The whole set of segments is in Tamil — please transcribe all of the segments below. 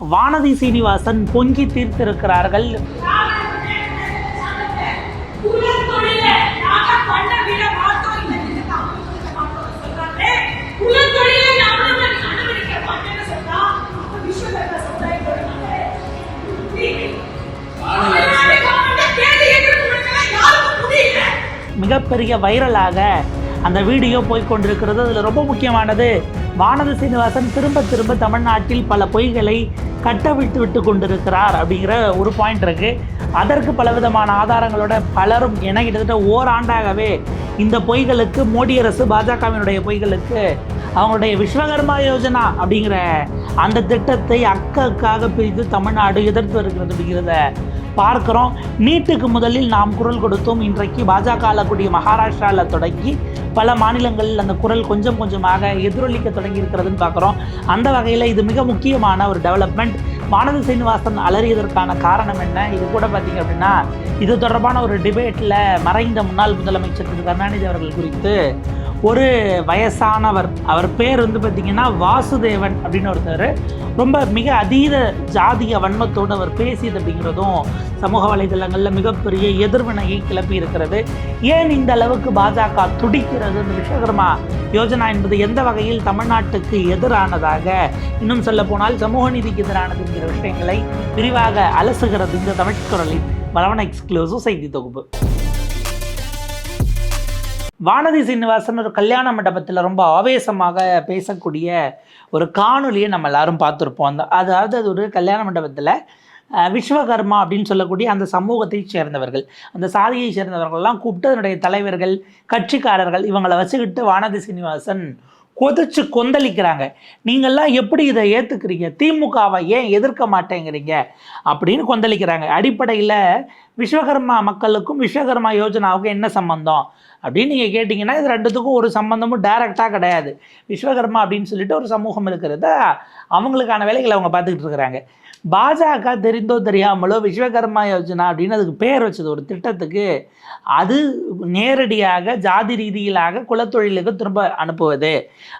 வானதி சீனிவாசன் பொங்கி தீர்த்திருக்கிறார்கள். மிகப்பெரிய வைரலாக அந்த வீடியோ போய் கொண்டிருக்கிறது அதில் ரொம்ப முக்கியமானது வானதி சீனிவாசன் திரும்ப திரும்ப தமிழ்நாட்டில் பல பொய்களை கட்டவிழ்த்து விட்டு கொண்டிருக்கிறார் அப்படிங்கிற ஒரு பாயிண்ட் இருக்குது அதற்கு பலவிதமான ஆதாரங்களோட பலரும் என கிட்டத்தட்ட ஓராண்டாகவே இந்த பொய்களுக்கு மோடி அரசு பாஜகவினுடைய பொய்களுக்கு அவங்களுடைய விஸ்வகர்மா யோஜனா அப்படிங்கிற அந்த திட்டத்தை அக்கக்காக பிரித்து தமிழ்நாடு எதிர்த்து வருகிறது அப்படிங்கிறத பார்க்கிறோம். நீட்டுக்கு முதலில் நாம் குரல் கொடுத்தோம். இன்றைக்கு பாஜக ஆளக்கூடிய மகாராஷ்டிராவில் தொடங்கி பல மாநிலங்களில் அந்த குரல் கொஞ்சம் கொஞ்சமாக எதிரொலிக்க தொடங்கி இருக்கிறதுன்னு பார்க்குறோம். அந்த வகையில் இது மிக முக்கியமான ஒரு டெவலப்மெண்ட் வானதி சீனிவாசன் அலறியதற்கான காரணம் என்ன? இது கூட பார்த்தீங்க அப்படின்னா இது தொடர்பான ஒரு டிபேட்டில் மறைந்த முன்னாள் முதலமைச்சர் திரு கருணாநிதி அவர்கள் குறித்து ஒரு வயசானவர். அவர் பேர் வந்து பார்த்திங்கன்னா வாசுதேவன் அப்படின்னு ஒருத்தர். ரொம்ப மிக அதீத ஜாதிய வன்மத்தோடு அவர் பேசியது அப்படிங்கிறதும் சமூக வலைதளங்களில் மிகப்பெரிய எதிர்வினையை கிளப்பி இருக்கிறது. ஏன் இந்த அளவுக்கு பாஜக துடிக்கிறது? இந்த விஸ்வகர்மா யோஜனா என்பது எந்த வகையில் தமிழ்நாட்டுக்கு எதிரானதாக? இன்னும் சொல்ல போனால் சமூக நீதிக்கு எதிரானது என்கிற விஷயங்களை விரிவாக அலசுகிறது இந்த தமிழ்குரலின் பலவன வளவன எக்ஸ்க்ளூசிவ் செய்தி தொகுப்பு. வானதி சீனிவாசன் ஒரு கல்யாண மண்டபத்தில் ரொம்ப ஆவேசமாக பேசக்கூடிய ஒரு காணொலியை நம்ம எல்லாரும் பார்த்துருப்போம். அந்த அதாவது அது ஒரு கல்யாண மண்டபத்தில் விஸ்வகர்மா அப்படின்னு சொல்லக்கூடிய அந்த சமூகத்தை சேர்ந்தவர்கள். அந்த சாதியை சேர்ந்தவர்கள்லாம் கூப்பிட்டு அதனுடைய தலைவர்கள் கட்சிக்காரர்கள் இவங்களை வச்சுக்கிட்டு வானதி சீனிவாசன் கொதிச்சு கொந்தளிக்கிறாங்க. நீங்கள்லாம் எப்படி இதை ஏற்றுக்கிறீங்க திமுகவை ஏன் எதிர்க்க மாட்டேங்கிறீங்க? அப்படின்னு கொந்தளிக்கிறாங்க. அடிப்படையில் விஸ்வகர்மா மக்களுக்கும் விஸ்வகர்மா யோஜனாவுக்கும் என்ன சம்பந்தம்? அப்படின்னு நீங்கள் கேட்டிங்கன்னா இது ரெண்டுத்துக்கும் ஒரு சம்பந்தமும் டைரெக்டாக கிடையாது. விஸ்வகர்மா அப்படின்னு சொல்லிட்டு ஒரு சமூகம் இருக்கிறத. அவங்களுக்கான வேலைகளை அவங்க பார்த்துக்கிட்டு இருக்கிறாங்க. பாஜக தெரிந்தோ தெரியாமலோ விஸ்வகர்மா யோஜனா அப்படின்னு அதுக்கு பேர் வச்சது ஒரு திட்டத்துக்கு. அது நேரடியாக ஜாதி ரீதியிலாக குலத்தொழிலுக்கு திரும்ப அனுப்புவது.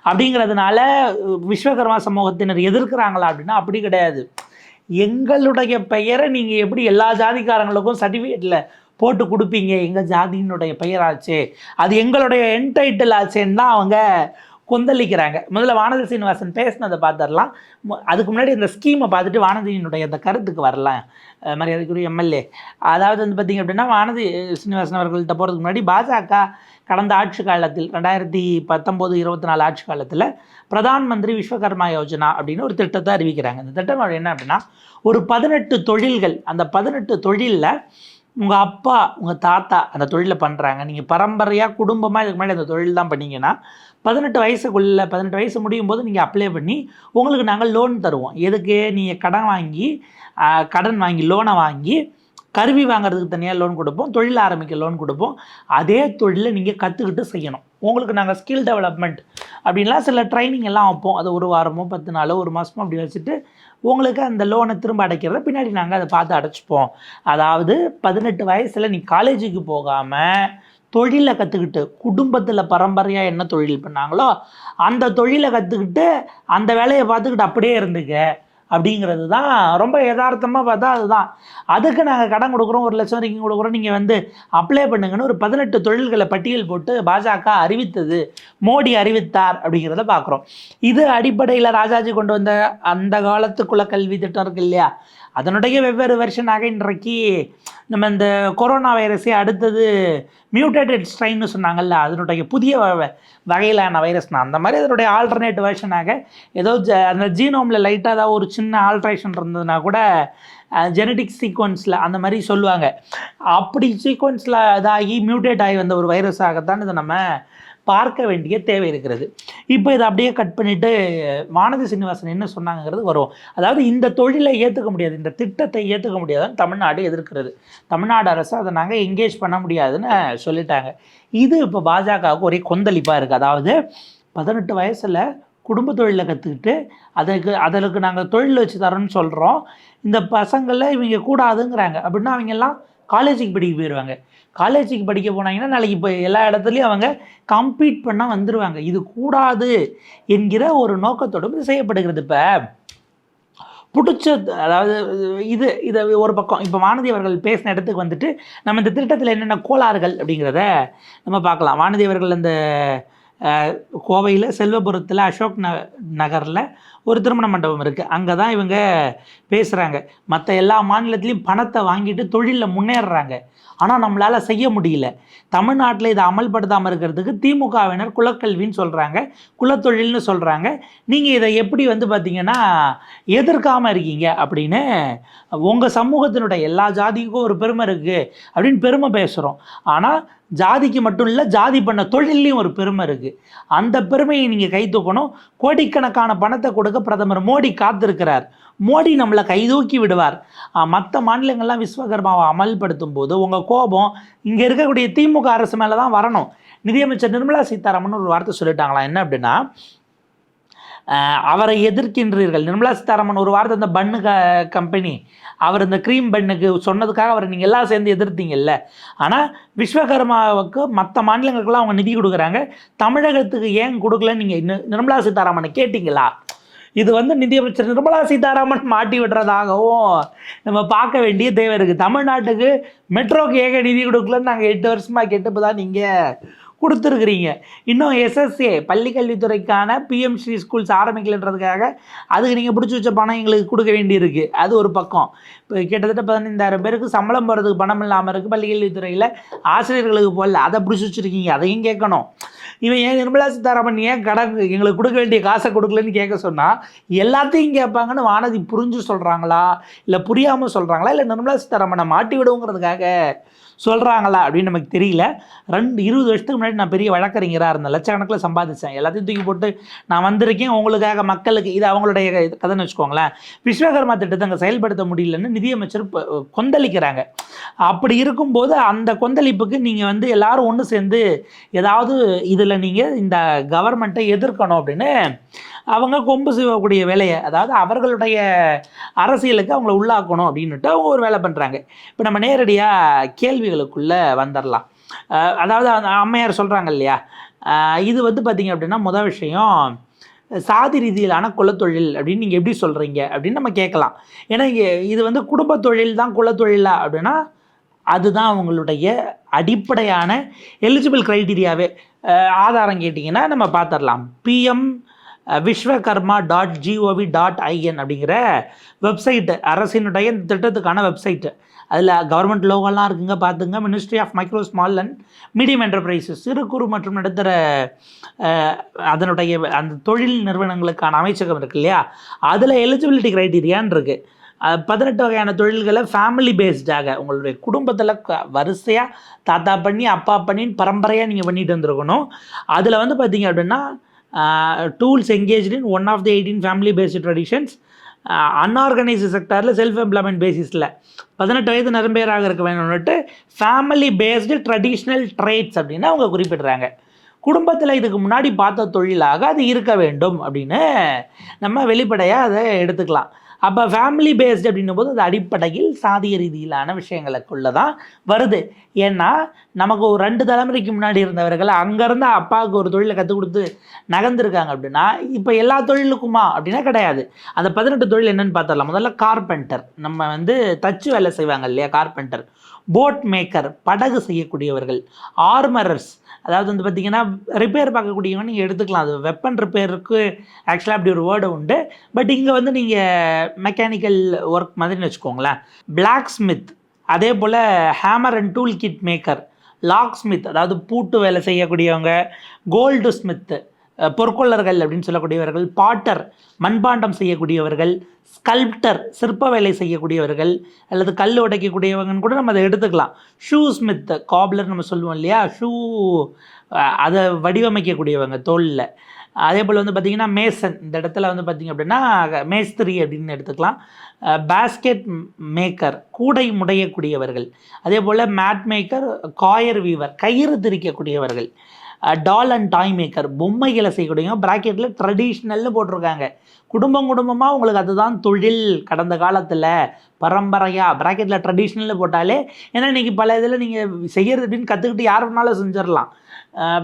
அப்படிங்கிறதுனால விஸ்வகர்மா சமூகத்தினர் எதிர்க்கிறாங்களா அப்படின்னா அப்படி கிடையாது. எங்களுடைய பெயரை நீங்கள் எப்படி எல்லா ஜாதிக்காரங்களுக்கும் சர்டிஃபிகேட்டில் போட்டு கொடுப்பீங்க? எங்கள் ஜாதியினுடைய பெயராச்சு. அது எங்களுடைய என்டைட்டில் ஆச்சுன்னு தான் அவங்க கொந்தளிக்கிறாங்க. முதல்ல வானதி சீனிவாசன் பேசினதை பார்த்துடலாம். அதுக்கு முன்னாடி இந்த ஸ்கீமை பார்த்துட்டு வானதியினுடைய அந்த கருத்துக்கு வரலாம். மரியாதைக்குரிய எம்எல்ஏ. அதாவது வந்து பார்த்திங்க அப்படின்னா வானதி சீனிவாசன் அவர்கள்ட்ட போகிறதுக்கு முன்னாடி பாஜக கடந்த ஆட்சி காலத்தில் ரெண்டாயிரத்தி பத்தொம்போது இருபத்தி நாலு ஆட்சி காலத்தில் பிரதான் மந்திரி விஸ்வகர்மா யோஜனா அப்படின்னு ஒரு திட்டத்தை அறிவிக்கிறாங்க. இந்த திட்டம் என்ன அப்படின்னா ஒரு பதினெட்டு தொழில்கள் அந்த பதினெட்டு தொழிலில் உங்கள் அப்பா உங்கள் தாத்தா அந்த தொழிலை பண்ணுறாங்க நீங்கள் பரம்பரையாக குடும்பமாக இதுக்கு முன்னாடி அந்த தொழில் தான் பண்ணீங்கன்னா பதினெட்டு வயசுக்குள்ளே பதினெட்டு வயசு முடியும் போது நீங்கள் அப்ளை பண்ணி உங்களுக்கு நாங்கள் லோன் தருவோம். எதுக்கு? நீங்கள் கடன் வாங்கி கடன் வாங்கி லோனை வாங்கி கருவி வாங்குறதுக்கு தனியாக லோன் கொடுப்போம். தொழில் ஆரம்பிக்க லோன் கொடுப்போம். அதே தொழிலை நீங்கள் கற்றுக்கிட்டு செய்யணும். உங்களுக்கு நாங்கள் ஸ்கில் டெவலப்மெண்ட் அப்படின்லாம் சில ட்ரைனிங் எல்லாம் வைப்போம். அது ஒரு வாரமோ பத்து நாளோ ஒரு மாதமோ அப்படி வச்சுட்டு உங்களுக்கு அந்த லோனை திரும்ப அடைக்கிறத பின்னாடி நாங்கள் அதை பார்த்து அடைச்சிப்போம். அதாவது பதினெட்டு வயசில் நீ காலேஜுக்கு போகாமல் தொழிலை கற்றுக்கிட்டு குடும்பத்தில் பரம்பரையாக என்ன தொழில் பண்ணாங்களோ அந்த தொழிலை கற்றுக்கிட்டு அந்த வேலையை பார்த்துக்கிட்டு அப்படியே இருந்துக்க. அப்படிங்கிறது தான் ரொம்ப யதார்த்தமாக பார்த்தா அதுதான். அதுக்கு நாங்கள் கடன் கொடுக்குறோம் ஒரு லட்சம் வரைக்கும் கொடுக்குறோம். நீங்கள் வந்து அப்ளை பண்ணுங்கன்னு ஒரு பதினெட்டு தொழில்களை பட்டியல் போட்டு பாஜக அறிவித்தது. மோடி அறிவித்தார் அப்படிங்கிறத பார்க்குறோம். இது அடிப்படையில் ராஜாஜி கொண்டு வந்த அந்த காலத்துக்குள்ள கல்வி திட்டம் இருக்கு இல்லையா? அதனுடைய வெவ்வேறு வெர்ஷனாக இன்றைக்கு நம்ம இந்த கொரோனா வைரஸே அடுத்தது மியூட்டேட்டட் ஸ்ட்ரைன்னு சொன்னாங்கல்ல அதனுடைய புதிய வ- வகையிலான வைரஸ்னா அந்த மாதிரி அதனுடைய ஆல்டர்னேட் வெர்ஷனாக ஏதோ ஜ அந்த ஜீனோமில் லைட்டாக ஏதாவது ஒரு சின்ன ஆல்ட்ரேஷன் இருந்ததுன்னா கூட ஜெனடிக் சீக்வன்ஸில் அந்த மாதிரி சொல்லுவாங்க. அப்படி சீக்வன்ஸில் இதாகி மியூட்டேட் ஆகி வந்த ஒரு வைரஸாகத்தான் இதை நம்ம பார்க்க வேண்டிய தேவை இருக்கிறது. இப்போ இதை அப்படியே கட் பண்ணிவிட்டு வானதி சீனிவாசன் என்ன சொன்னாங்கிறது வரும். அதாவது இந்த தொழிலை ஏற்றுக்க முடியாது இந்த திட்டத்தை ஏற்றுக்க முடியாதுன்னு தமிழ்நாடு எதிர்க்கிறது. தமிழ்நாடு அரசு அதை நாங்கள் என்கேஜ் பண்ண முடியாதுன்னு சொல்லிட்டாங்க. இது இப்போ பாஜகவுக்கு ஒரே கொந்தளிப்பாக இருக்குது அதாவது பதினெட்டு வயசில் குடும்ப தொழிலை கற்றுக்கிட்டு அதுக்கு அதற்கு நாங்கள் தொழில் வச்சு தரோன்னு சொல்கிறோம் இந்த பசங்களில் இவங்க கூடாதுங்கிறாங்க. அப்படின்னா அவங்கெல்லாம் காலேஜுக்கு படிக்க போயிடுவாங்க காலேஜுக்கு படிக்க போனாங்கன்னா நாளைக்கு இப்போ எல்லா இடத்துலையும் அவங்க கம்ப்ளீட் பண்ணால் வந்துடுவாங்க இது கூடாது என்கிற ஒரு நோக்கத்தோடு இது செய்யப்படுகிறது. இப்போ பிடிச்ச அதாவது இது இதை ஒரு பக்கம் இப்போ வானதி அவர்கள் பேசின இடத்துக்கு வந்துட்டு நம்ம இந்த திட்டத்தில் என்னென்ன கோளாறுகள் அப்படிங்கிறத நம்ம பார்க்கலாம். வானதி அவர்கள் அந்த கோவையில் செல்வபுரத்தில் அசோக் ந நகரில் ஒரு திருமண மண்டபம் இருக்குது அங்கே தான் இவங்க பேசுகிறாங்க மற்ற எல்லா மாநிலத்திலையும் பணத்தை வாங்கிட்டு தொழிலில் முன்னேறுறாங்க. ஆனால் நம்மளால் செய்ய முடியல. தமிழ்நாட்டில் இதை அமல்படுத்தாமல் இருக்கிறதுக்கு திமுகவினர் குலக்கல்வின்னு சொல்கிறாங்க குலத்தொழில்னு சொல்கிறாங்க நீங்கள் இதை எப்படி வந்து பார்த்தீங்கன்னா எதிர்க்காமல் இருக்கீங்க அப்படின்னு உங்கள் சமூகத்தினுடைய எல்லா ஜாதிக்கும் ஒரு பெருமை இருக்குது அப்படின்னு பெருமை பேசுகிறோம் ஆனால் ஜாதிக்கு மட்டும் இல்லை ஜாதி பண்ண தொழில்லையும் ஒரு பெருமை இருக்குது அந்த பெருமையை நீங்கள் கை தூக்கணும். கோடிக்கணக்கான பணத்தை கொடுக்க பிரதமர் மோடி காத்திருக்கிறார். மோடி நம்மளை கைதூக்கி விடுவார். மற்ற மாநிலங்கள்லாம் விஸ்வகர்மாவை அமல்படுத்தும் போது உங்கள் கோபம் இங்கே இருக்கக்கூடிய திமுக அரசு மேலே தான் வரணும். நிதியமைச்சர் நிர்மலா சீதாராமன் ஒரு வார்த்தை சொல்லிட்டாங்களாம் என்ன அப்படின்னா அவரை எதிர்க்கின்றீர்கள். நிர்மலா சீதாராமன் ஒரு வாரத்தை அந்த பண்ணு க கம்பெனி. அவர் இந்த க்ரீம் பண்ணுக்கு சொன்னதுக்காக அவரை நீங்கள் எல்லாம் சேர்ந்து எதிர்த்தீங்கல்ல. ஆனால் விஸ்வகர்மாவுக்கு மற்ற மாநிலங்களுக்கெல்லாம் அவங்க நிதி கொடுக்குறாங்க. தமிழகத்துக்கு ஏன் கொடுக்கலன்னு நீங்கள் நிர்மலா சீதாராமனை கேட்டிங்களா? இது வந்து நிதியமைச்சர் நிர்மலா சீதாராமன் மாட்டி விடுறதாகவும் நம்ம பார்க்க வேண்டிய தேவை இருக்குது தமிழ்நாட்டுக்கு மெட்ரோக்கு ஏக நிதி கொடுக்கலன்னு நாங்கள் எட்டு வருஷமாக கேட்டப்போ தான் நீங்கள் கொடுத்துருக்குறீங்க. இன்னும் எஸ்எஸ்ஏ பள்ளிக்கல்வித்துறைக்கான பிஎம்சி ஸ்கூல்ஸ் ஆரம்பிக்கலன்றதுக்காக அதுக்கு நீங்கள் பிடிச்சி வச்ச பணம் எங்களுக்கு கொடுக்க வேண்டியிருக்கு. அது ஒரு பக்கம். இப்போ கிட்டத்தட்ட பதினைந்தாயிரம் பேருக்கு சம்பளம் போகிறதுக்கு பணம் இல்லாமல் இருக்குது பள்ளிக்கல்வித்துறையில் ஆசிரியர்களுக்கு போடல. அதை பிடிச்சி வச்சுருக்கீங்க. அதையும் கேட்கணும். இவன் ஏன் நிர்மலா சீதாராமன் ஏன் கடன் எங்களுக்கு கொடுக்க வேண்டிய காசை கொடுக்கலன்னு கேட்க சொன்னால் எல்லாத்தையும் கேட்பாங்கன்னு வானதி புரிஞ்சு சொல்கிறாங்களா இல்லை புரியாமல் சொல்கிறாங்களா இல்லை நிர்மலா சீதாராமனை மாட்டி விடுவோங்கிறதுக்காக சொல்கிறாங்களா அப்படின்னு நமக்கு தெரியல. ரெண்டு இருபது வருஷத்துக்கு முன்னாடி நான் பெரிய வழக்கறிஞராக இருந்தேன். லட்சக்கணக்கில் சம்பாதிச்சேன். எல்லாத்தையும் தூக்கி போட்டு நான் வந்திருக்கேன். உங்களுக்காக மக்களுக்கு இது அவங்களுடைய கதைன்னு வச்சுக்கோங்களேன். விஸ்வகர்மா திட்டத்தை அங்கே செயல்படுத்த முடியலன்னு நிதியமைச்சர் கொந்தளிக்கிறாங்க. அப்படி இருக்கும்போது அந்த கொந்தளிப்புக்கு நீங்கள் வந்து எல்லாரும் ஒன்று சேர்ந்து ஏதாவது இதில் நீங்கள் இந்த கவர்மெண்ட்டை எதிர்க்கணும் அப்படின்னு அவங்க கொம்பு சிவக்கூடிய வேலையை அதாவது அவர்களுடைய அரசியலுக்கு அவங்கள உள்ளாக்கணும் அப்படின்னுட்டு அவங்க ஒரு வேலை பண்ணுறாங்க இப்போ நம்ம நேரடியாக கேள்விகளுக்குள்ளே வந்துடலாம் அதாவது அந்த அம்மையார் சொல்கிறாங்க இல்லையா? இது வந்து பார்த்திங்க அப்படின்னா முதல் விஷயம் சாதி ரீதியிலான குலத்தொழில் அப்படின்னு நீங்கள் எப்படி சொல்கிறீங்க அப்படின்னு நம்ம கேட்கலாம். ஏன்னா இங்கே இது வந்து குடும்ப தொழில் தான் குலத்தொழிலா அப்படின்னா அதுதான் அவங்களுடைய அடிப்படையான எலிஜிபிள் க்ரைட்டீரியாவே ஆதாரம் கேட்டிங்கன்னா நம்ம பார்த்துடலாம் PM Vishwakarma dot gov dot in அப்படிங்கிற வெப்சைட்டு அரசினுடைய இந்த திட்டத்துக்கான வெப்சைட்டு அதில் கவர்மெண்ட் லோகோலாம் இருக்குங்க பார்த்துங்க ministry of micro small and medium enterprises சிறு குறு மற்றும் நடுத்தர அதனுடைய அந்த தொழில் நிறுவனங்களுக்கான அமைச்சகம் இருக்கு இல்லையா? அதில் எலிஜிபிலிட்டி க்ரைட்டீரியான்னு இருக்குது பதினெட்டு வகையான தொழில்களை ஃபேமிலி பேஸ்டாக உங்களுடைய குடும்பத்தில் வரிசையாக தாத்தா பண்ணி அப்பா பண்ணின்னு பரம்பரையாக நீங்கள் பண்ணிட்டு வந்திருக்கணும். அதில் வந்து பார்த்தீங்க அப்படின்னா tools engage in one of the eighteen family based traditions unorganised செக்டாரில் செல்ஃப் எம்ப்ளாய்மெண்ட் பேசிஸில் பதினெட்டு வயது நிரம்பேராக இருக்க வேணும்னுட்டு ஃபேமிலி பேஸ்டு ட்ரெடிஷ்னல் ட்ரேட்ஸ் அப்படின்னு அவங்க குறிப்பிடுறாங்க. குடும்பத்தில் இதுக்கு முன்னாடி பார்த்த தொழிலாக அது இருக்க வேண்டும் அப்படின்னு நம்ம வெளிப்படையாக அதை எடுத்துக்கலாம். அப்போ ஃபேமிலி பேஸ்டு அப்படின்னும் போது அது அடிப்படையில் சாதிய ரீதியிலான விஷயங்களுக்குள்ள தான் வருது. ஏன்னா நமக்கு ஒரு ரெண்டு தலைமுறைக்கு முன்னாடி இருந்தவர்கள் அங்கேருந்து அப்பாவுக்கு ஒரு தொழிலை கற்றுக் கொடுத்து நகர்ந்துருக்காங்க அப்படின்னா இப்போ எல்லா தொழிலுக்குமா? அப்படின்னா கிடையாது. அந்த பதினெட்டு தொழில் என்னென்னு பார்த்துடலாம். முதல்ல கார்பெண்டர் நம்ம வந்து தச்சு வேலை செய்வாங்க இல்லையா கார்பெண்டர் போட் மேக்கர் படகு செய்யக்கூடியவர்கள் ஆர்மரர்ஸ் அதாவது வந்து பார்த்திங்கன்னா ரிப்பேர் பார்க்கக்கூடியவங்க நீங்கள் எடுத்துக்கலாம். அது வெப்பன் ரிப்பேருக்கு ஆக்சுவலாக அப்படி ஒரு வேர்டு உண்டு. பட் இங்கே வந்து நீங்கள் மெக்கானிக்கல் ஒர்க் மாதிரின்னு வச்சுக்கோங்களேன். பிளாக் ஸ்மித் அதே போல் hammer and tool kit maker locksmith அதாவது பூட்டு வேலை செய்யக்கூடியவங்க கோல்டு ஸ்மித்து பொற்கொள்ளர்கள் அப்படின்னு சொல்லக்கூடியவர்கள் பாட்டர் மண்பாண்டம் செய்யக்கூடியவர்கள் ஸ்கல்ப்டர் சிற்ப வேலை செய்யக்கூடியவர்கள் அல்லது கல் உடைக்கக்கூடியவங்கன்னு கூட நம்ம அதை எடுத்துக்கலாம். ஷூ ஸ்மித் காப்லர் நம்ம சொல்லுவோம் இல்லையா? ஷூ அதை வடிவமைக்கக்கூடியவங்க தோலில். அதே போல் வந்து பார்த்திங்கன்னா மேசன் இந்த இடத்துல வந்து பார்த்திங்க அப்படின்னா மேஸ்திரி அப்படின்னு எடுத்துக்கலாம். பேஸ்கெட் மேக்கர் கூடை முடையக்கூடியவர்கள். அதே போல் மேட் மேக்கர் காயர் வீவர் கயிறு திரிக்கக்கூடியவர்கள். டால் அண்ட் டாய் மேக்கர் பொம்மைகளை செய்யக்கூடியவங்க ப்ராக்கெட்டில் ட்ரெடிஷ்னல்னு போட்டிருக்காங்க. குடும்பம் குடும்பமாக உங்களுக்கு அதுதான் தொழில் கடந்த காலத்தில் பரம்பரையாக ப்ராக்கெட்டில் ட்ரெடிஷ்னலில் போட்டாலே ஏன்னா இன்றைக்கி பல இதில் நீங்கள் செய்கிறது அப்படின்னு கற்றுக்கிட்டு யார் வேணாலும் செஞ்சிடலாம்.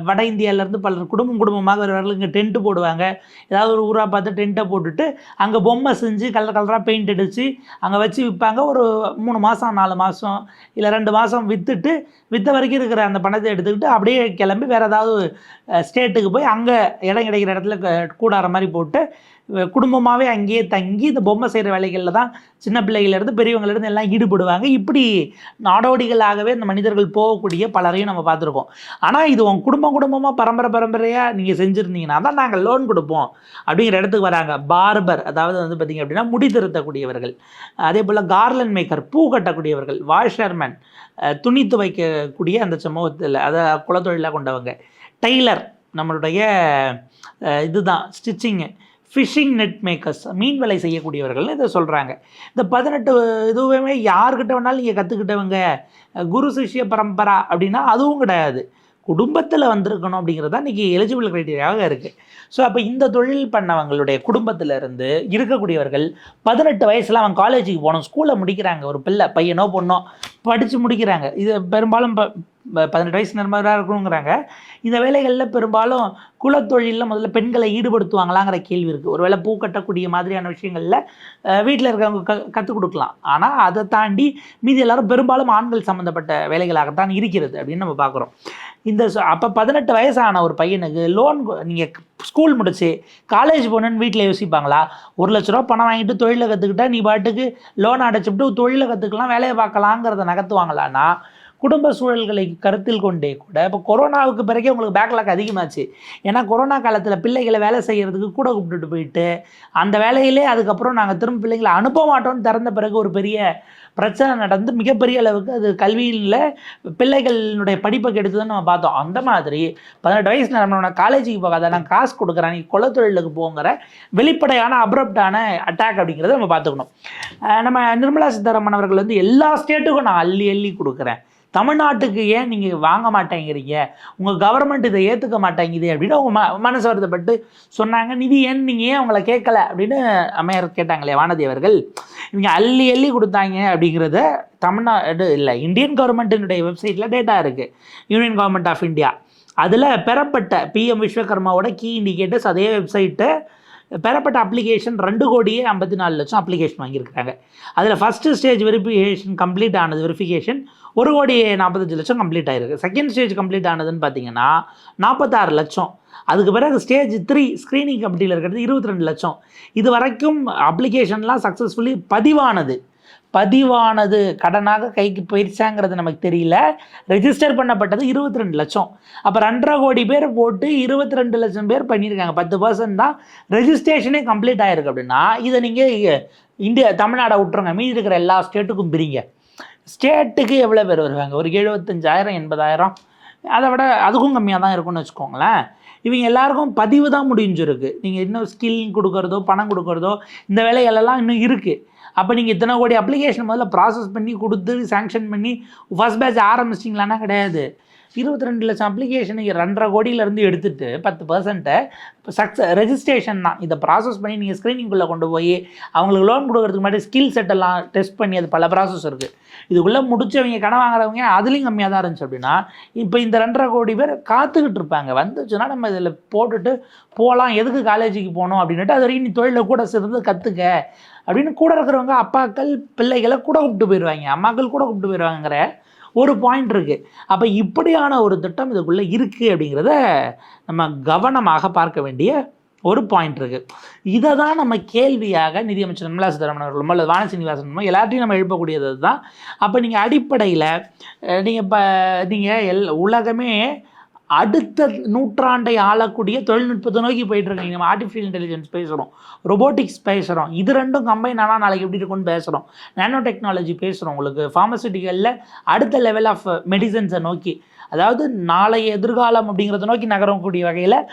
வட இந்தியாவிலேருந்து பலர் குடும்பம் குடும்பமாக வருவார்கள். இங்கே டென்ட்டு போடுவாங்க. ஏதாவது ஒரு ஊராக பார்த்து டென்ட்டை போட்டுட்டு அங்கே பொம்மை செஞ்சு கலர் கலராக பெயிண்ட் அடித்து அங்கே வச்சு விற்பாங்க ஒரு மூணு மாதம் நாலு மாதம் இல்லை ரெண்டு மாதம் விற்றுட்டு விற்ற வரைக்கும் இருக்கிற அந்த பணத்தை எடுத்துக்கிட்டு அப்படியே கிளம்பி வேறு ஏதாவது ஸ்டேட்டுக்கு போய் அங்கே இடம் கிடைக்கிற இடத்துல க- கூடார மாதிரி போட்டு குடும்பமாகவே அங்கேயே தங்கி இந்த பொம்மை செய்கிற வேலைகளில் தான் சின்ன பிள்ளைகளிலேருந்து பெரியவங்களிருந்து எல்லாம் ஈடுபடுவாங்க. இப்படி நாடோடிகளாகவே இந்த மனிதர்கள் போகக்கூடிய பலரையும் நம்ம பார்த்துருக்கோம். ஆனால் இது உன் குடும்பம் குடும்பமாக பரம்பரை பரம்பரையாக நீங்கள் செஞ்சுருந்தீங்கன்னா தான் நாங்கள் லோன் கொடுப்போம் அப்படிங்கிற இடத்துக்கு வராங்க. பார்பர் அதாவது வந்து பார்த்திங்க அப்படின்னா முடி திருத்தக்கூடியவர்கள். அதே போல் கார்லன் மேக்கர் பூ கட்டக்கூடியவர்கள் வாஷர்மேன் துணி துவைக்கக்கூடிய அந்த சமூகத்தில் அதை குலத்தொழிலாக கொண்டவங்க. டெய்லர் நம்மளுடைய இதுதான் ஸ்டிச்சிங்கு ஃபிஷிங் நெட் மேக்கர்ஸ் மீன் வலை செய்யக்கூடியவர்கள்னு இதை சொல்கிறாங்க இந்த பதினெட்டு இதுவுமே யார்கிட்ட வேணாலும் நீங்கள் கற்றுக்கிட்டவங்க குரு சிஷ்ய பரம்பரா அப்படின்னா அதுவும் கிடையாது. குடும்பத்தில் வந்திருக்கணும் அப்படிங்கிறது தான் இன்றைக்கி எலிஜிபிள் க்ரைட்டீரியாவாக இருக்குது ஸோ அப்போ இந்த தொழில் பண்ணவங்களுடைய குடும்பத்தில் இருந்து இருக்கக்கூடியவர்கள் பதினெட்டு வயசில் அவன் காலேஜுக்கு போகணும் ஸ்கூலில் முடிக்கிறாங்க. ஒரு பிள்ளை பையனோ பொண்ணோ படித்து முடிக்கிறாங்க. இது பெரும்பாலும் ப- பதினெட்டு வயசு நிர்மராக இருக்கணுங்கிறாங்க. இந்த வேலைகளில் பெரும்பாலும் குலத்தொழிலில் முதல்ல பெண்களை ஈடுபடுத்துவாங்களாங்கிற கேள்வி இருக்குது ஒருவேளை பூ கட்டக்கூடிய மாதிரியான விஷயங்களில் வீட்டில் இருக்கிறவங்க க கற்றுக் கொடுக்கலாம். ஆனால் அதை தாண்டி மீதி எல்லாரும் பெரும்பாலும் ஆண்கள் சம்மந்தப்பட்ட வேலைகளாகத்தான் இருக்கிறது அப்படின்னு நம்ம பார்க்குறோம் இந்த அப்போ பதினெட்டு வயசான ஒரு பையனுக்கு லோன் நீங்கள் ஸ்கூல் முடிச்சு காலேஜ் போகணுன்னு வீட்டில் யோசிப்பாங்களா? ஒரு லட்ச ரூபா பணம் வாங்கிட்டு தொழிலை கற்றுக்கிட்டா நீ பாட்டுக்கு லோன் அடைச்சிவிட்டு தொழிலை கற்றுக்கலாம் வேலையை பார்க்கலாங்கிறத நகர்த்துவாங்களான்னா குடும்ப சூழல்களை கருத்தில் கொண்டே கூட இப்போ கொரோனாவுக்கு பிறகு உங்களுக்கு பேக்லாக் அதிகமாச்சு. ஏன்னா கொரோனா காலத்தில் பிள்ளைகளை வேலை செய்கிறதுக்கு கூட கூப்பிட்டுட்டு போயிட்டு அந்த வேலையிலே அதுக்கப்புறம் நாங்கள் திரும்ப பிள்ளைங்களை அனுப்ப மாட்டோம்னு திறந்த பிறகு ஒரு பெரிய பிரச்சனை நடந்து மிகப்பெரிய அளவுக்கு அது கல்வியில் பிள்ளைகளினுடைய படிப்பை கெடுத்ததுன்னு நம்ம பார்த்தோம். அந்த மாதிரி பதினெட்டு வயசு நம்ம காலேஜுக்கு போகாத நான் காசு கொடுக்குறேன் நீ குலத்தொழிலுக்கு போங்கிற வெளிப்படையான அப்ரப்டான அட்டாக் அப்படிங்கிறத நம்ம பார்த்துக்கணும். நம்ம நிர்மலா சீதாராமன் அவர்கள் வந்து எல்லா ஸ்டேட்டுக்கும் நான் அள்ளி அள்ளி கொடுக்குறேன். தமிழ்நாட்டுக்கு ஏன் நீங்கள் வாங்க மாட்டேங்கிறீங்க? உங்கள் கவர்மெண்ட் இதை ஏற்றுக்க மாட்டேங்குது அப்படின்னு அவங்க ம மனசு வருத்தப்பட்டு சொன்னாங்க. நிதி ஏன் நீங்கள் ஏன் அவங்கள கேட்கல அப்படின்னு அமையர் கேட்டாங்களே வானதி அவர்கள். இவங்க அள்ளி அள்ளி கொடுத்தாங்க அப்படிங்கிறத தமிழ்நாடு இல்லை இந்தியன் கவர்மெண்ட்டினுடைய வெப்சைட்டில் டேட்டா இருக்குது யூனியன் கவர்மெண்ட் ஆஃப் இந்தியா அதில் பெறப்பட்ட பிஎம் விஸ்வகர்மாவோட கீ இண்டிகேட்டர்ஸ் அதே வெப்சைட்டு பெறப்பட்ட அப்ளிகேஷன் ரெண்டு கோடியே ஐம்பத்தி நாலு லட்சம் அப்ளிகேஷன் வாங்கியிருக்கிறாங்க. அதில் ஃபஸ்ட்டு ஸ்டேஜ் வெரிஃபிகேஷன் கம்ப்ளீட் ஆனது வெரிஃபிகேஷன் ஒரு கோடி நாற்பத்தஞ்சு லட்சம் கம்ப்ளீட் ஆயிருக்கு. செகண்ட் ஸ்டேஜ் கம்ப்ளீட் ஆனதுன்னு பார்த்தீங்கன்னா நாற்பத்தாறு லட்சம். அதுக்கு பிறகு ஸ்டேஜ் த்ரீ ஸ்க்ரீனிங் கமிட்டியில் இருக்கிறது இருபத்தி ரெண்டு லட்சம். இது வரைக்கும் அப்ளிகேஷன்லாம் சக்ஸஸ்ஃபுல்லி பதிவானது. பதிவானது கடனாக கைக்கு போயிடுச்சாங்கிறது நமக்கு தெரியல. ரெஜிஸ்டர் பண்ணப்பட்டது இருபத்தி ரெண்டு லட்சம். அப்போ ரெண்டரை கோடி பேர் போட்டு இருபத்தி ரெண்டு லட்சம் பேர் பண்ணியிருக்காங்க. பத்து பர்சன்ட் தான் ரெஜிஸ்ட்ரேஷனே கம்ப்ளீட் ஆயிருக்கு அப்படின்னா இதை நீங்கள் இந்தியா தமிழ்நாடை விட்டுருங்க. மீதி இருக்கிற எல்லா ஸ்டேட்டுக்கும் பிரிங்க. ஸ்டேட்டுக்கு எவ்வளோ பேர் வருவாங்க? ஒரு எழுபத்தஞ்சாயிரம் எண்பதாயிரம்? அதை விட அதுக்கும் கம்மியாக தான் இருக்கும்னு வச்சுக்கோங்களேன். இவங்க எல்லாருக்கும் பதிவு தான் முடிஞ்சிருக்கு. நீங்கள் இன்னும் ஸ்கில் கொடுக்குறதோ பணம் கொடுக்குறதோ இந்த வேலைகளெல்லாம் இன்னும் இருக்குது அப்போ நீங்கள் இத்தனை கோடி அப்ளிகேஷன் முதல்ல ப்ராசஸ் பண்ணி கொடுத்து சாங்ஷன் பண்ணி ஃபஸ்ட் பேட்ச் ஆரம்பிச்சிட்டிங்களான்னா கிடையாது. இருபத்தி ரெண்டு லட்சம் அப்ளிகேஷன் ரெண்டரை கோடியிலேருந்து எடுத்துட்டு பத்து பர்சன்ட்டை சக்ஸஸ் ரெஜிஸ்ட்ரேஷன் தான். இதை ப்ராசஸ் பண்ணி நீங்கள் ஸ்க்ரீனிங்குள்ளே கொண்டு போய் அவங்களுக்கு லோன் கொடுக்கறதுக்கு முன்னாடி ஸ்கில் செட் எல்லாம் டெஸ்ட் பண்ணி அது பல ப்ராசஸ் இருக்குது இதுக்குள்ளே முடிச்சவங்க கடன் வாங்குறவங்க அதுலேயும் கம்மியாக தான் இருந்துச்சு அப்படின்னா இப்போ இந்த ரெண்டரை கோடி பேர் காத்துக்கிட்டு இருப்பாங்க. வந்துச்சுன்னா நம்ம இதில் போட்டுட்டு போகலாம் எதுக்கு காலேஜுக்கு போகணும் அப்படின்னுட்டு அது வரைக்கும் நீ தொழிலை கூட சிறந்து கற்றுக்க அப்படின்னு கூட இருக்கிறவங்க அப்பாக்கள் பிள்ளைகளை கூட கூப்பிட்டு போயிடுவாங்க அம்மாக்கள் கூட கூப்பிட்டு போயிடுவாங்கிற ஒரு பாயிண்ட் இருக்குது அப்போ இப்படியான ஒரு திட்டம் இதுக்குள்ளே இருக்குது அப்படிங்கிறத நம்ம கவனமாக பார்க்க வேண்டிய ஒரு பாயிண்ட் இருக்குது இதை தான் நம்ம கேள்வியாக நிதியமைச்சர் நிர்மலா சீதாராமன் அவர்களுமோ அல்லது வான சீனிவாசனமோ எல்லாத்தையும் நம்ம எழுப்பக்கூடியது தான் அப்போ நீங்கள் அடிப்படையில் நீங்கள் இப்போ நீங்கள் எல் உலகமே அடுத்த நூற்றாண்டை ஆளக்கூடிய தொழில்நுட்பத்தை நோக்கி போயிட்டுருக்கீங்க. நம்ம ஆர்டிஃபிஷியல் இன்டெலிஜென்ஸ் பேசுகிறோம் ரொபோட்டிக்ஸ் பேசுகிறோம் இது ரெண்டும் கம்பைன் ஆனால் நாளைக்கு எப்படி இருக்கும்னு பேசுகிறோம் நானோ டெக்னாலஜி பேசுகிறோம் உங்களுக்கு. ஃபார்மசிட்டிகளில் அடுத்த லெவல் ஆஃப் மெடிசன்ஸை நோக்கி. அதாவது நாளைய எதிர்காலம் அப்படிங்கிறத நோக்கி நகரக்கூடிய வகையில்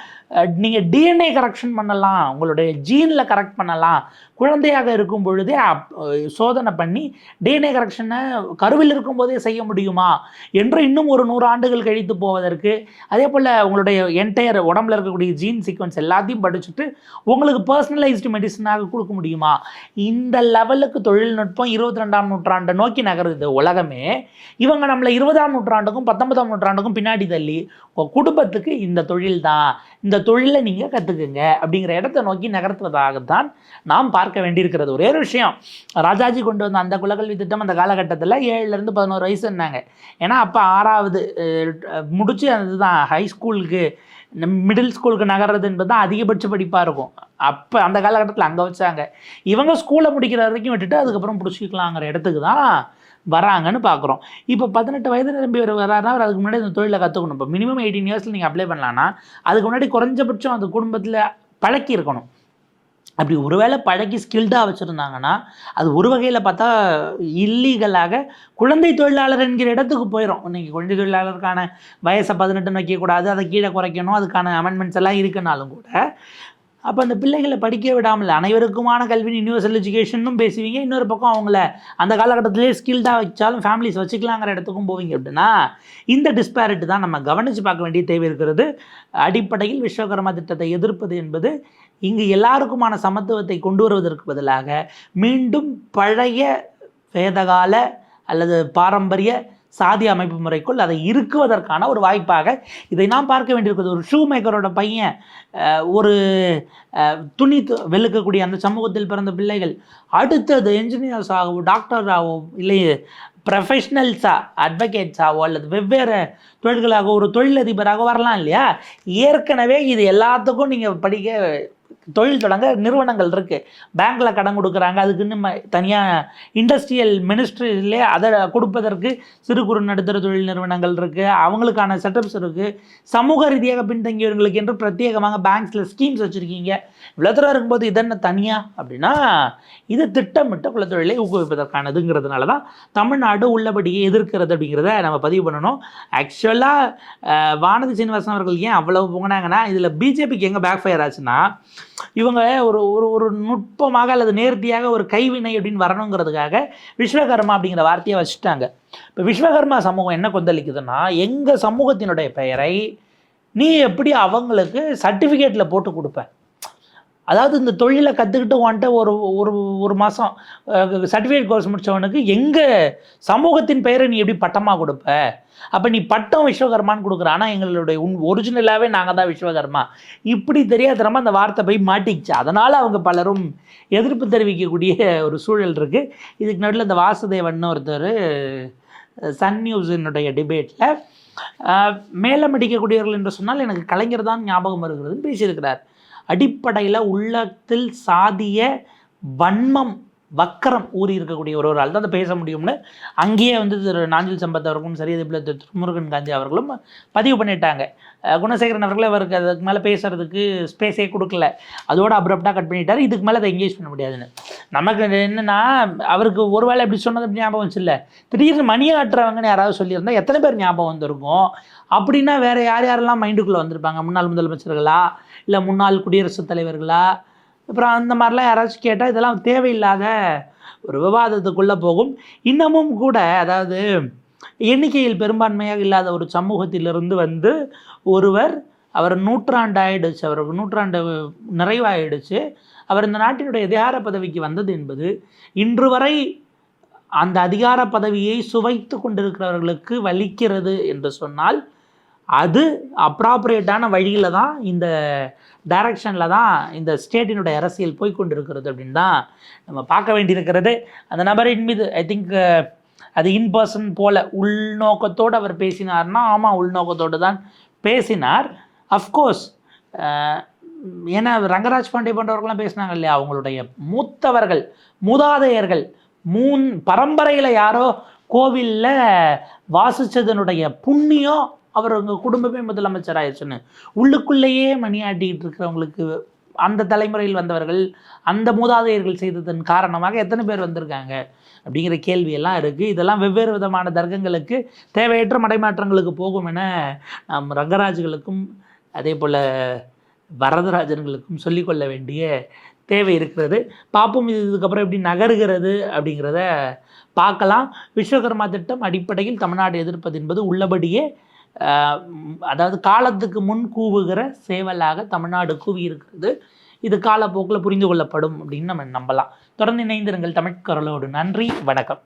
நீங்கள் டிஎன்ஏ கரெக்ஷன் பண்ணலாம். உங்களுடைய ஜீனில் கரெக்ட் பண்ணலாம். குழந்தையாக இருக்கும் பொழுதே அப்- சோதனை பண்ணி டிஎன்ஏ கரெக்ஷனை கருவில் இருக்கும்போதே செய்ய முடியுமா? என்று இன்னும் ஒரு நூறு ஆண்டுகள் கழித்து போவதற்கு அதே போல் உங்களுடைய என்டையர் உடம்புல இருக்கக்கூடிய ஜீன் சீக்வன்ஸ் எல்லாத்தையும் படிச்சுட்டு உங்களுக்கு பர்சனலைஸ்டு மெடிசனாக கொடுக்க முடியுமா? இந்த லெவலுக்கு தொழில்நுட்பம் இருபத்தி ரெண்டாம் நூற்றாண்டை நோக்கி நகருது உலகமே. இவங்க நம்மளை இருபதாம் நூற்றாண்டுக்கும் பத்தொன்பதாம் நூற்றாண்டுக்கும் பின்னாடி தள்ளி குடும்பத்துக்கு இந்த தொழில் தான் இந்த தொழிலை நீங்கள் கற்றுக்குங்க அப்படிங்கிற இடத்த நோக்கி நகர்த்துவதாகத்தான் நாம் பார்க்க வேண்டியிருக்கிறது. ஒரே ஒரு விஷயம் ராஜாஜி கொண்டு வந்த அந்த குலக்கல்வி திட்டம் அந்த காலகட்டத்தில் ஏழுலேருந்து பதினோரு வயசுன்னாங்க. ஏன்னா அப்போ ஆறாவது முடித்து முடிச்சு அதுதான் ஹை ஸ்கூலுக்கு மிடில் ஸ்கூலுக்கு நகர்றது என்பது தான் அதிகபட்ச படிப்பாக இருக்கும். அப்போ அந்த காலகட்டத்தில் அங்கே வச்சாங்க. இவங்க ஸ்கூலை முடிக்கிற வரைக்கும் விட்டுட்டு அதுக்கப்புறம் பிடிச்சிக்கலாங்கிற இடத்துக்கு தான் வராங்கன்னு பார்க்குறோம் இப்போ பதினெட்டு வயது நிரம்பி ஒரு வராருன்னா அவர் அதுக்கு முன்னாடி இந்த தொழிலை கற்றுக்கணும் இப்போ மினிமம் எயிட்டீன் இயர்ஸில் நீங்கள் அப்ளை பண்ணலான்னா அதுக்கு முன்னாடி குறைஞ்சபட்சம் அந்த குடும்பத்தில் பழக்கி இருக்கணும். அப்படி ஒருவேளை பழக்கி ஸ்கில்டாக வச்சுருந்தாங்கன்னா அது ஒரு வகையில் பார்த்தா இல்லீகலாக குழந்தை தொழிலாளர் என்கிற இடத்துக்கு போயிடும் இன்னைக்கு குழந்தை தொழிலாளருக்கான வயசை பதினெட்டுன்னு வைக்கக்கூடாது அதை கீழே குறைக்கணும் அதுக்கான அமெண்ட்மெண்ட்ஸ் எல்லாம் இருக்குனாலும் கூட அப்போ அந்த பிள்ளைகளை படிக்க விடாமல் அனைவருக்குமான கல்வி யூனிவர்சல் எஜுகேஷனும் பேசுவீங்க. இன்னொரு பக்கம் அவங்கள அந்த காலகட்டத்திலே ஸ்கில்டாக வச்சாலும் ஃபேமிலிஸ் வச்சுக்கலாங்கிற இடத்துக்கும் போவீங்க அப்படின்னா இந்த டிஸ்பேரிட்டி தான் நம்ம கவனித்து பார்க்க வேண்டிய தேவை இருக்கிறது. அடிப்படையில் விஸ்வகர்மா திட்டத்தை எதிர்ப்பது என்பது இங்கு எல்லாருக்குமான சமத்துவத்தை கொண்டு வருவதற்கு பதிலாக மீண்டும் பழைய வேதகால அல்லது பாரம்பரிய சாதி அமைப்பு முறைக்குள் அதை இருக்குவதற்கான ஒரு வாய்ப்பாக இதை நாம் பார்க்க வேண்டியிருக்கிறது. ஒரு ஷூ மேக்கரோட பையன் ஒரு துணி து- வெளுக்கக்கூடிய அந்த சமூகத்தில் பிறந்த பிள்ளைகள் அடுத்தது என்ஜினியர்ஸ் ஆகவோ டாக்டர் ஆகவோ இல்லை ப்ரொஃபஷ்னல்ஸாக அட்வொகேட்ஸாவோ அல்லது வெவ்வேறு தொழில்களாக ஒரு தொழிலதிபராக வரலாம் இல்லையா? ஏற்கனவே இது எல்லாத்துக்கும் நீங்கள் படிக்க தொழில் தொடங்க நிறுவனங்கள் இருக்குது பேங்க்கில் கடன் கொடுக்குறாங்க. அதுக்குன்னு தனியாக இண்டஸ்ட்ரியல் மினிஸ்ட்ரியிலே அதை கொடுப்பதற்கு சிறு குறு நடுத்தர தொழில் நிறுவனங்கள் இருக்குது அவங்களுக்கான செட்டப்ஸ் இருக்குது சமூக ரீதியாக பின்தங்கியவர்களுக்கு என்று பிரத்யேகமாக பேங்க்ஸில் ஸ்கீம்ஸ் வச்சுருக்கீங்க. இவ்வளோ தூரம் இருக்கும்போது இதென்ன தனியாக அப்படின்னா இது திட்டமிட்ட குலத்தொழிலை ஊக்குவிப்பதற்கானதுங்கிறதுனால தான் தமிழ்நாடு உள்ளபடியே எதிர்க்கிறது அப்படிங்கிறத நம்ம பதிவு பண்ணணும். ஆக்சுவலாக வானதி சீனிவாசன் அவர்கள் ஏன் அவ்வளவு போனாங்கன்னா இதில் பிஜேபிக்கு எங்கே பேக் ஃபயர் ஆச்சுன்னா இவங்க ஒரு ஒரு ஒரு நுட்பமாக அல்லது நேர்த்தியாக ஒரு கைவினை அப்படின்னு வரணுங்கிறதுக்காக விஸ்வகர்மா அப்படிங்கிற வார்த்தையை வச்சுட்டாங்க. இப்போ விஸ்வகர்மா சமூகம் என்ன கொந்தளிக்குதுன்னா எங்கள் சமூகத்தினுடைய பெயரை நீ எப்படி அவங்களுக்கு சர்டிஃபிகேட்டில் போட்டு கொடுப்ப? அதாவது இந்த தொழிலை கற்றுக்கிட்டு வந்துட்டு ஒரு ஒரு ஒரு மாதம் சர்டிஃபிகேட் கோர்ஸ் முடித்தவனுக்கு எங்கள் சமூகத்தின் பெயரை நீ எப்படி பட்டமாக கொடுப்ப? அப்போ நீ பட்டம் விஸ்வகர்மான்னு கொடுக்குற. ஆனால் எங்களுடைய உன் ஒரிஜினலாகவே நாங்கள் தான் விஸ்வகர்மா. இப்படி தெரியாதனமா அந்த வார்த்தை போய் மாட்டிக்கிச்சு. அதனால் அவங்க பலரும் எதிர்ப்பு தெரிவிக்கக்கூடிய ஒரு சூழல் இருக்குது இதுக்கு நடுவில் இந்த வாசுதேவன் ஒருத்தர் சன் நியூஸினுடைய டிபேட்டில் மேலம் அடிக்கக்கூடியவர்கள் என்று சொன்னால் எனக்கு கலைஞர் தான் ஞாபகம் வருகிறதுன்னு பேசியிருக்கிறார். அடிப்படையில் உள்ளத்தில் சாதிய வன்மம் வக்கரம் ஊறி இருக்கக்கூடிய ஒரு ஒரு தான். அதை பேச முடியும்னு அங்கேயே வந்து திரு நாஞ்சில் சம்பத் அவர்களும் சரி அதே போல் திரு முருகன் காந்தி அவர்களும் பதிவு பண்ணிட்டாங்க. குணசேகரன் அவர்களே அவருக்கு அதுக்கு மேலே பேசுகிறதுக்கு ஸ்பேஸே கொடுக்கல. அதோட அப்ரப்டாக கட் பண்ணிட்டார். இதுக்கு மேலே அதை எங்கேஜ் பண்ண முடியாதுன்னு. நமக்கு என்னென்னா அவருக்கு அவருக்கு ஒருவேளை இப்படி சொன்னது ஞாபகம் ஞாபகம் வச்சுல்ல. திடீர்னு மணி ஆட்டுறவங்கன்னு யாராவது சொல்லியிருந்தா எத்தனை பேர் ஞாபகம் வந்திருக்கும்? அப்படின்னா வேறு யார் யாரெல்லாம் மைண்டுக்குள்ளே வந்திருப்பாங்க? முன்னாள் முதலமைச்சர்களா? இல்லை முன்னாள் குடியரசுத் தலைவர்களா? அப்புறம் அந்த மாதிரிலாம் யாராச்சும் கேட்டால் இதெல்லாம் தேவையில்லாத ஒரு விவாதத்துக்குள்ளே போகும். இன்னமும் கூட அதாவது எண்ணிக்கையில் பெரும்பான்மையாக இல்லாத ஒரு சமூகத்திலிருந்து வந்து ஒருவர் அவர் நூற்றாண்டு ஆயிடுச்சு அவர் நூற்றாண்டு நிறைவாயிடுச்சு. அவர் இந்த நாட்டினுடைய அதிகார பதவிக்கு வந்தது என்பது இன்று வரை அந்த அதிகார பதவியை சுவைத்து கொண்டிருக்கிறவர்களுக்கு வலிக்கிறது என்று சொன்னால் அது அப்ராப்ரியேட்டான வழியில் தான் இந்த டைரக்ஷனில் தான் இந்த ஸ்டேட்டினுடைய அரசியல் போய் கொண்டிருக்கிறது அப்படின்னு தான் நம்ம பார்க்க வேண்டியிருக்கிறது. அந்த நபரின் மீது ஐ திங்க் uh, அது இன் பர்சன் போல் உள்நோக்கத்தோடு அவர் பேசினார்னா ஆமாம் உள்நோக்கத்தோடு தான் பேசினார் அஃப்கோர்ஸ் uh, ஏன்னா ரங்கராஜ் பாண்டே போன்றவர்கள்லாம் பேசினாங்க இல்லையா? அவங்களுடைய மூத்தவர்கள் மூதாதையர்கள் மூன் பரம்பரையில் யாரோ கோவிலில் வாசித்ததனுடைய புண்ணியம் அவர் உங்க குடும்பமே முதலமைச்சர் ஆயிடுச்சுன்னு உள்ளுக்குள்ளேயே மணி ஆட்டிக்கிட்டு இருக்கிறவங்களுக்கு அந்த தலைமுறையில் வந்தவர்கள் அந்த மூதாதையர்கள் செய்ததன் காரணமாக எத்தனை பேர் வந்திருக்காங்க அப்படிங்கிற கேள்வியெல்லாம் இருக்குது இதெல்லாம் வெவ்வேறு விதமான தர்க்கங்களுக்கு தேவையற்ற மடைமாற்றங்களுக்கு போகும் என நாம் ரங்கராஜுகளுக்கும் அதே போல் வரதராஜன்களுக்கும் சொல்லிக்கொள்ள வேண்டிய தேவை இருக்கிறது. பார்ப்போம் இது இதுக்கப்புறம் எப்படி நகருகிறது அப்படிங்கிறத பார்க்கலாம். விஸ்வகர்மா திட்டம் அடிப்படையில் தமிழ்நாடு எதிர்ப்பது என்பது உள்ளபடியே அதாவது காலத்துக்கு முன் கூவுகிற சேவலாக தமிழ்நாடு கூவி இருக்கிறது இது காலப்போக்கில் புரிந்து கொள்ளப்படும் அப்படின்னு நம்ம நம்பலாம். தொடர்ந்து இணைந்திருங்கள் தமிழ்கரலோடு நன்றி வணக்கம்.